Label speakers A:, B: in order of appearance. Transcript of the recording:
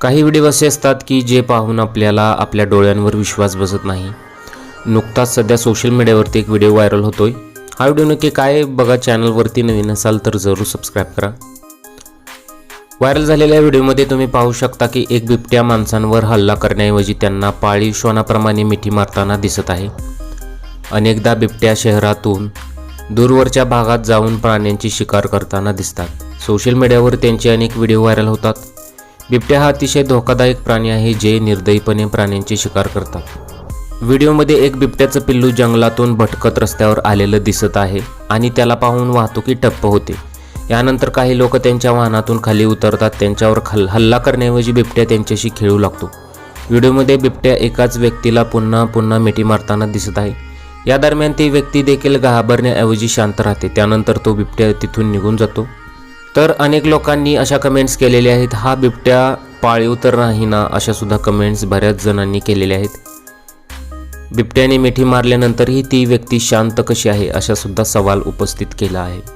A: काही व्हिडिओ असे असतात की जे पाहून आपल्याला आपल्या डोळ्यांवर विश्वास बसत नाही. नुकताच सध्या सोशल मीडियावरती एक व्हिडिओ व्हायरल होतोय. हा व्हिडिओ नक्की काय बघा चॅनलवरती नवीन असाल तर जरूर सबस्क्राईब करा. व्हायरल झालेल्या व्हिडिओमध्ये तुम्ही पाहू शकता की एक बिबट्या माणसांवर हल्ला करण्याऐवजी त्यांना पाळीव श्वानाप्रमाणे मिठी मारताना दिसत आहे. अनेकदा बिबट्या शहरातून दूरवरच्या भागात जाऊन प्राण्यांची शिकार करताना दिसतात. सोशल मीडियावर त्यांचे अनेक व्हिडिओ व्हायरल होतात. बिबट्या हा अतिशय धोकादायक प्राणी आहे जे निर्दयीपणे प्राण्यांची शिकार करतात. व्हिडिओमध्ये एक बिबट्याचं पिल्लू जंगलातून भटकत रस्त्यावर आलेलं दिसत आहे आणि त्याला पाहून वाहतुकी ठप्प होते. यानंतर काही लोक त्यांच्या वाहनातून खाली उतरतात त्यांच्यावर खल हल्ला करण्याऐवजी बिबट्या त्यांच्याशी खेळू लागतो. व्हिडिओमध्ये बिबट्या एकाच व्यक्तीला पुन्हा पुन्हा मिठी मारताना दिसत आहे. या दरम्यान ती व्यक्ती देखील घाबरण्याऐवजी शांत राहते. त्यानंतर तो बिबट्या तिथून निघून जातो. तर अनेक लोकांनी अशा कमेंट्स केलेल्या आहेत हा बिबट्या पाळीव तर नाही ना अशा सुद्धा कमेंट्स बऱ्याच जणांनी केलेल्या आहेत. बिबट्याने मिठी मारल्यानंतरही ती व्यक्ती शांत कशी आहे अशा सुद्धा सवाल उपस्थित केला आहे.